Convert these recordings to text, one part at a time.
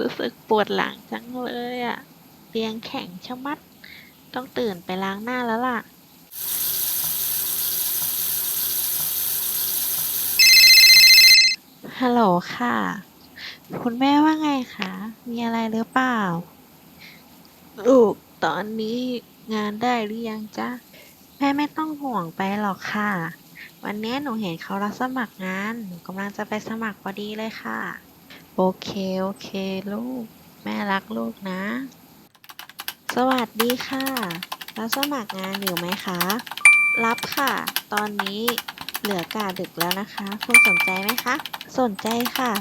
รู้สึกปวดหลังจังเลยอะเตียงแข็งชะมัด ต้องตื่นไปล้างหน้าแล้วล่ะ ฮัลโหลค่ะ คุณแม่ว่าไงคะ มีอะไรหรือเปล่า ลูกตอนนี้งานได้หรือยังจ๊ะ แม่ไม่ต้องห่วงไปหรอกค่ะ วันนี้หนูเห็นเขารับสมัครงาน หนูกำลังจะไปสมัครพอดีเลยค่ะ โอเค โอเค ลูก แม่รักลูกนะ สวัสดีค่ะ รับสมัครงานอยู่ไหมคะ รับค่ะ ตอนนี้เหลือกาดึกแล้วนะคะ คุณสนใจไหมคะ สนใจค่ะ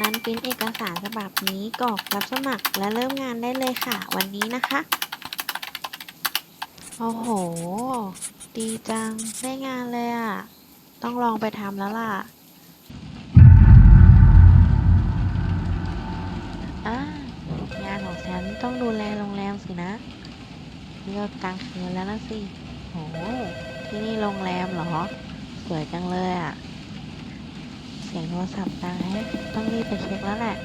นั้นปริ้นเอกสารฉบับนี้กรอกรับสมัครและเริ่มงานได้เลยค่ะ วันนี้นะคะ โอ้โห ดีจัง ได้งานเลยอะ ต้องลองไปทำแล้วล่ะ สินะ นี่ก็กลางคืนแล้วนะสิโอ้ที่นี่โรงแรมเหรอ สวยจังเลยอะ เสียงโทรศัพท์ดังแฮะต้องรีบไปเช็คแล้วแหละ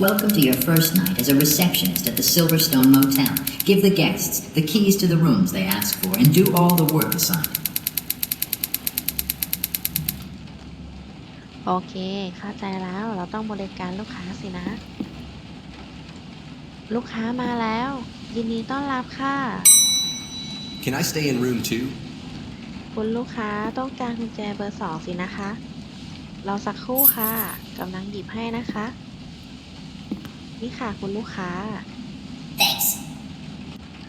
Welcome to your first night as a receptionist at the Silverstone Motel. Give the guests the keys to the rooms they ask for and do all the work assigned. โอเค เข้าใจแล้ว เราต้องบริการลูกค้าสินะ ลูกค้ามาแล้ว ยินดีต้อนรับค่ะ Can I stay in room two? คุณลูกค้าต้องการกุญแจเบอร์สองสินะคะรอสักครู่ค่ะกำลังหยิบให้นะคะ นี่ค่ะคุณลูกค้า Thanks.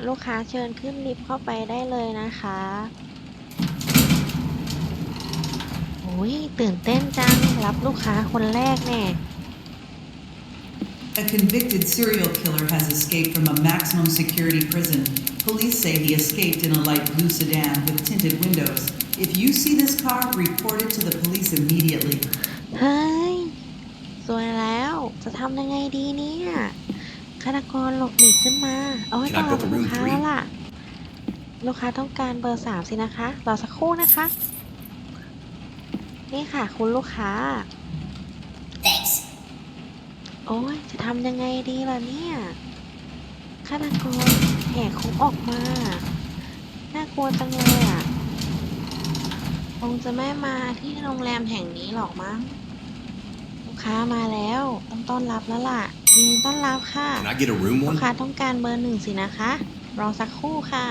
ลูกค้าเชิญขึ้นลิฟต์เข้าไปได้เลยนะคะโอ้ยตื่นเต้นจัง รับลูกค้าคนแรกแน่ A convicted serial killer has escaped from a maximum security prison. Police say he escaped in a light blue sedan with tinted windows. If you see this car, report it to the police immediately. เฮ้ย สวยแล้ว จะทำยังไงดีเนี่ยฆาตกรหลบหนีขึ้นมา เอาให้ Can ต้อ I งรับ book a ลูก room ค้า three? แล้วล่ะ ลูกค้าต้องการเบอร์สามสินะคะ รอสักครู่นะคะ นี่ค่ะ คุณลูกค้า Thanks. โอ้ยจะทำยังไงดีล่ะเนี่ยฆาตกรแหกคุกออกมา น่ากลัวจังเลยอะ คงจะไม่มาที่โรงแรมแห่งนี้หรอกมั้ง ลูกค้ามาแล้วต้องต้อนรับแล้วล่ะยินดีต้อนรับค่ะ Can I get a room ลู one? กค้าต้องการเบอร์หนึ่งสินะคะ รอสักครู่ค่ะ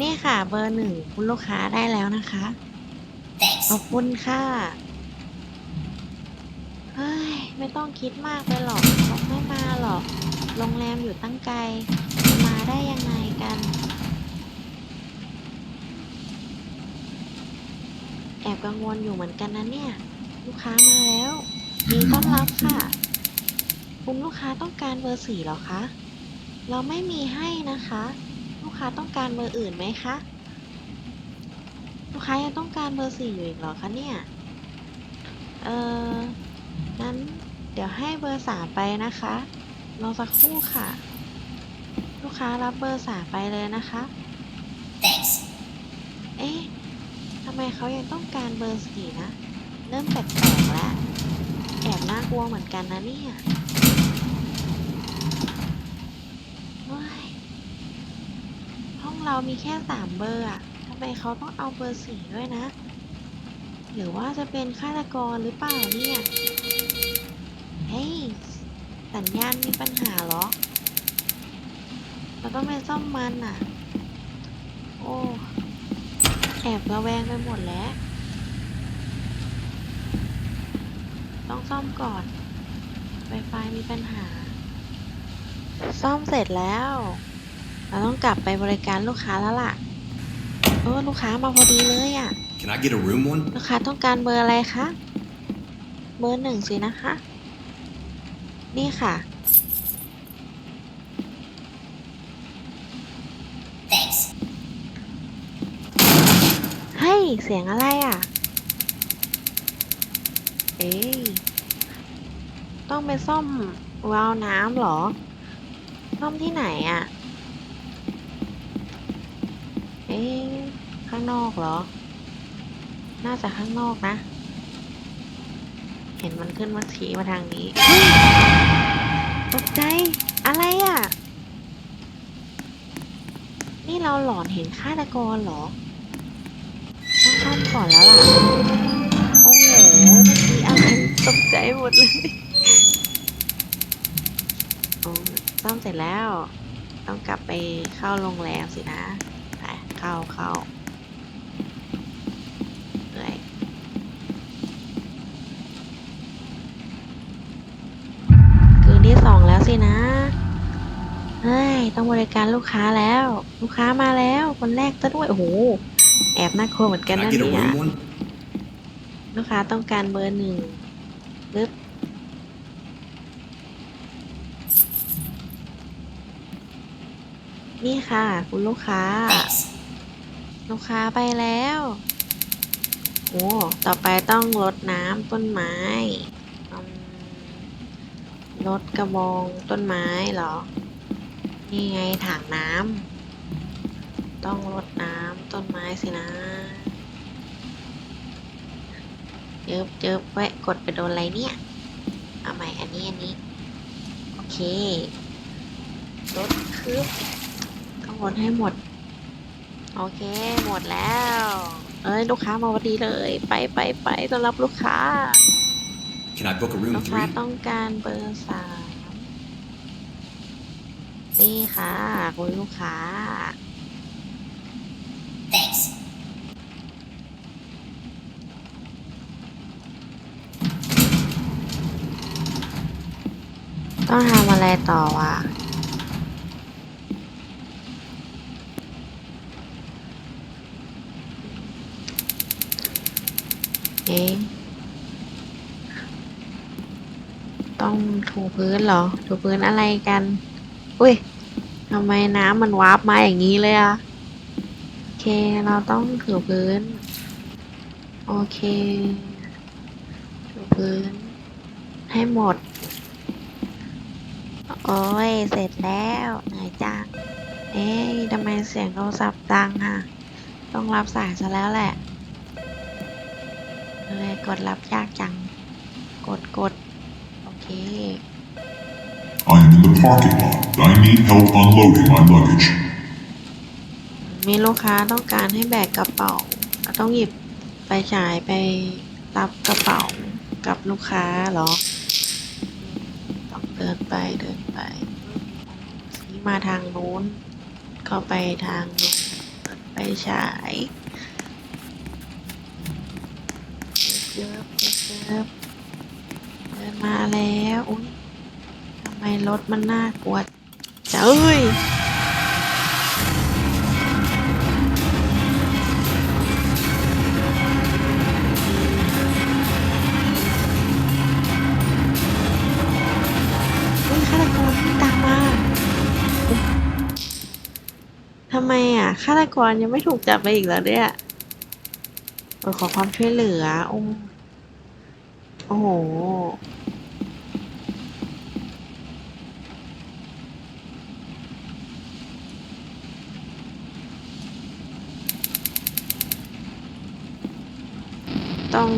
นี่ค่ะเบอร์หนึ่งคุณลูกค้าได้แล้วนะคะ Thanks. ขอบคุณค่ะเฮ้ยไม่ต้องคิดมากไปหรอกเขาไม่มาหรอก โรงแรมอยู่ตั้งไกล มาได้ยังไงกัน แอบกังวลอยู่เหมือนกันนะเนี่ย ลูกค้ามาแล้วยินดีต้อนรับค่ะ คุณลูกค้าต้องการเบอร์สี่หรอคะ เราไม่มีให้นะคะ ลูกค้าต้องการเบอร์อื่นไหมคะ ลูกค้ายังต้องการเบอร์สี่อยู่อีกเหรอคะเนี่ย เอองั้นเดี๋ยวให้เบอร์สามไปนะคะรอสักครู่ค่ะ ลูกค้ารับเบอร์สามไปเลยนะคะ Thanks. เอ๊ะทำไมเขายังต้องการเบอร์สี่นะ เริ่มแปลกๆแล้วแอบน่ากลัวเหมือนกันนะเนี่ยเฮ้ยห้องเรามีแค่สามเบอร์อะทำ ไมเขาต้องเอาเบอร์สี่ด้วยนะ หรือว่าจะเป็นฆาตกรหรือเปล่าเนี่ย เฮ้ย สัญญาณมีปัญหาเหรอ เราต้องไปซ่อมมันอะ โอ้ แอบระแวงไปหมดแล้ว ต้องซ่อมก่อน Wi-Fi มีปัญหา ซ่อมเสร็จแล้ว เราต้องกลับไปบริการลูกค้าแล้วล่ะ ออลูกค้ามาพอดีเลยอะ Can I get a room one? ลูกค้าต้องการเบอร์อะไรคะ เบอร์หนึ่งสินะคะ นี่ค่ะ Thanks. ให้ยเสียงอะไรอะ เอ๊ยต้องไปซ่อมวาล์วน้ำเหรอ ซ่อมที่ไหนอะ เอ๊ะางนอกเหรอ น่าจะข้างนอกนะ เห็นมันขึ้นมาชี้มาทางนี้เฮ้ยตกใจ อะไรอะ นี่เราหลอนเห็นฆาตกรเหรอ ต้องซ่อมก่อนแล้วล่ะ โอ้โหเมื่อกี้อะไรตกใจหมดเลยโอ้ซ่อมเสร็จแล้ว ต้องกลับไปเข้าโรงแรมสินะไป เข้าเข้าเลยคืนที่สองแล้วสินะเฮ้ยต้องบริการลูกค้าแล้ว ลูกค้ามาแล้ว คนแรกซะด้วยโอ้โหแอบน่ากลัวเหมือนกัน Can นะ I get a เนี่ย room one? ลูกค้าต้องการเบอร์หนึ่งปึ๊บนี่ค่ะ คุณลูกค้า Thanks. ลูกค้าไปแล้วโอ้ต่อไปต้องรดน้ำต้นไม้อืมรดกระบองต้นไม้เหรอ นี่ไงถังน้ำ ต้องรดน้ำต้นไม้สินะเจิบเจิบไว้กดไปโดนอะไรเนี่ย เอาใหม่อันนี้อันนี้ โอเครดคืบต้องรดให้หมด โอเค หมดแล้ว เอ้ย ลูกค้ามาพอดีเลย ไปไปไปต้อนรับลูกค้า Can I book a room ลูกค้า three? ต้องการเบอร์สามนี่ค่ะ คุณลูกค้า Thanks. ต้องทำอะไรต่อวะ เอ๊ะต้องถูพื้นเหรอ ถูพื้นอะไรกัน อุ้ยทำไมน้ำมันวาร์ปมาอย่างนี้เลยอะโอเค เราต้องถูพื้น โอเค ถูพื้น ให้หมด โอ้ย เสร็จแล้วเหนื่อยจังเอ๊ยทำไมเสียงโทรศัพท์ดังอะต้องรับสายซะแล้วแหละ เลยกดรับยากจัง กดกดโอเค I am in the parking lot. I need help unloading my luggage. มีลูกค้าต้องการให้แบกกระเป๋าเราต้องหยิบไปจ่ายไปรับกระเป๋ากับลูกค้าเหรอ ต้องเดินไปเดินไปชี้มาทางนู้นเข้าไปทางนู้นเปิดไปฉาย เยอะเยอะๆเดินมาแล้วอุ้ยทำไมรถมันน่ากลัวจะเอ้ยเฮ้ยฆาตกรวิ่งตามมาทำไมอะฆาตกรยังไม่ถูกจับไปอีกแล้วเนี่ย เออขอความช่วยเหลือ โอ้โอ้โห ต้อง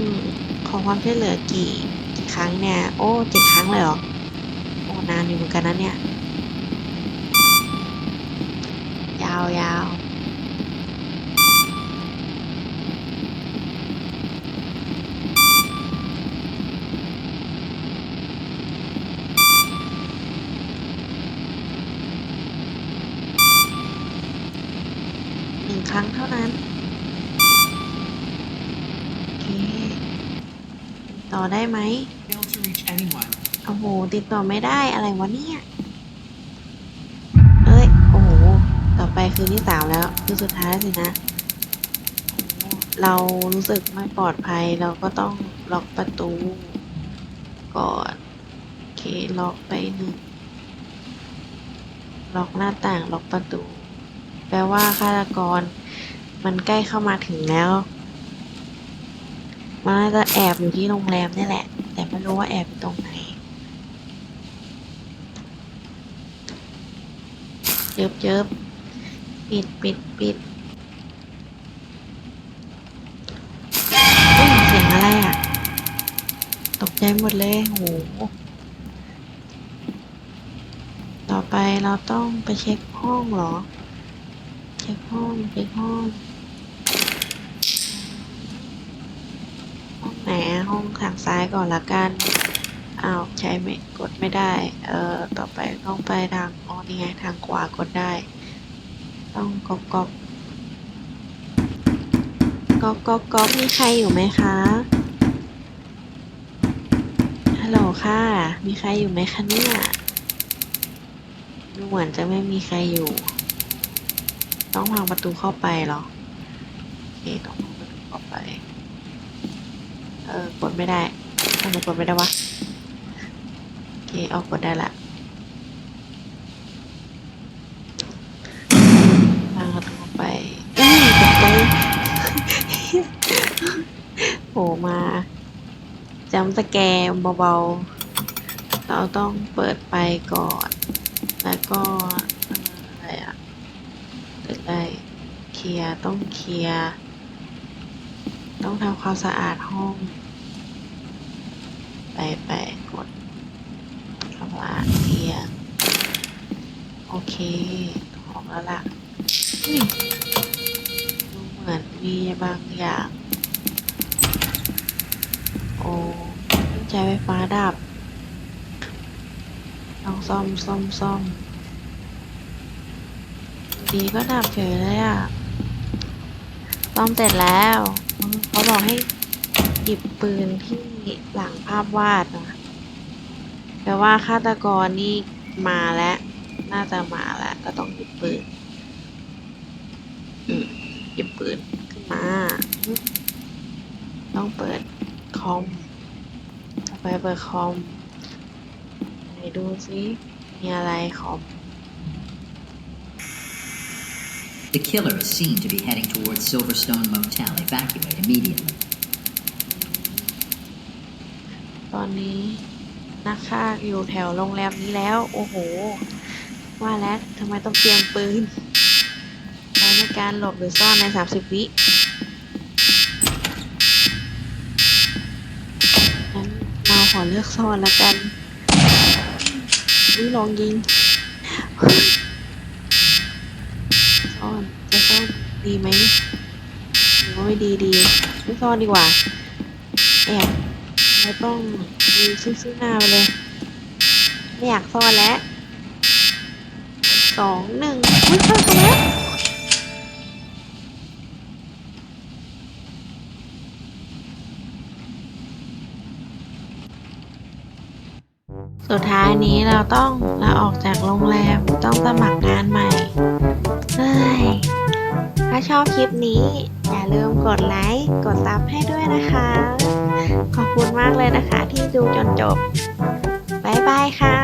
ขอความช่วยเหลือกี่กี่ครั้งเนี่ย โอ้เจ็ดครั้งเลยเหรอ โอ้นานอยู่เหมือนกันนะเนี่ย ยาวยาว หนึ่งครั้งเท่านั้น โอเค ต่อได้ไหม Failed to reach anyone. โอ้โห ติดต่อไม่ได้อะไรวะเนี่ย เอ้ย โอ้โห ต่อไปคืนที่สามแล้ว คือสุดท้ายแล้วสินะโอ้โหเรารู้สึกไม่ปลอดภัยเราก็ต้องล็อกประตู ก่อน โอเค ล็อกไปหนึ่งล็อกหน้าต่าง ล็อกประตู แปลว่าฆาตกร มันใกล้เข้ามาถึงแล้ว มันน่าจะแอบอยู่ที่โรงแรมนี่แหละ แต่ไม่รู้ว่าแอบอยู่ตรงไหนเยิบเยิบปิดปิดปิดเสียงอะไรอะ ตกใจหมดเลยโหต่อไปเราต้องไปเช็คห้องหรอ ช็คห้องเช็คห้องห้องไหนห้องทางซ้ายก่อนละกันอ้าวใช้ไม่กดไม่ได้ เอ่อต่อไปต้องไปทางอ๋อนี่ไงทางขวากดได้ ต้องก๊อกก๊อกก๊อกก๊อกก๊อกมีใครอยู่ไหมคะฮัลโหลค่ะ มีใครอยู่ไหมคะเนี่ยดูเหมือนจะไม่มีใครอยู่ ต้องพังประตูเข้าไปเหรอโอเคต้องพังประตูเข้าไป เออกดไม่ได้ทำไมกดไม่ได้วะโอเคเอากดได้ละพังประตูเข้าไปเอ้ยตกใจโผล่มาจำสแกมเบาๆเราต้องเปิดไฟก่อน แล้วก็เอ่ออะไรอะเปิดได้เค ลียร์ต้องเคลียร์ต้องทำความสะอาดห้อง ไปไปกดทำความสะอาเคลียร์โอเคออกแล้วล่ะดูเหมือนมีบางอย่าง โอ้ใช้ไฟฟ้าดับต้องซ่อมซ่อมซ่อมดีก็ดับเฉยเลยอะ ซ่อมเสร็จแล้ว เขาบอกให้หยิบปืนที่หลังภาพวาดนะแปลว่าฆาตกรนี่มาแล้ว น่าจะมาแล้ว ก็ต้องหยิบปืนหยิบปืนขึ้นมา ต้องเปิดคอมไปเปิดคอมไหนดูซิมีอะไรคอม The killer is seen to be heading towards Silverstone Motel. Evacuate immediately. ตอนนี้นักฆ่าอยู่แถวโรงแรมนี้แล้ว โอ้โห ว่าแล้วทำไมต้องเตรียมปืนใช้ในการหลบหรือซ่อนใน 30 วิงั้นเราขอเลือกซ่อนล้วกันอุ้ยลองยิง ซ่อนจะซ่อนดีไหมหรือว่าไม่ดีดีไม่ซ่อนดีกว่าแอบไม่ต้องดูซื่อๆหน้าไปเลย ไม่อยากซ่อนแล้วสองหนึ่งอุ้ยซ่อนกันแล้วสุดท้ายนี้เราต้องลาออกจากโรงแรมต้องสมัครงานใหม่ เฮ้ยถ้าชอบคลิปนี้ อย่าลืมกดไลค์ กดซับให้ด้วยนะคะ ขอบคุณมากเลยนะคะที่ดูจนจบ บ๊ายบายค่ะ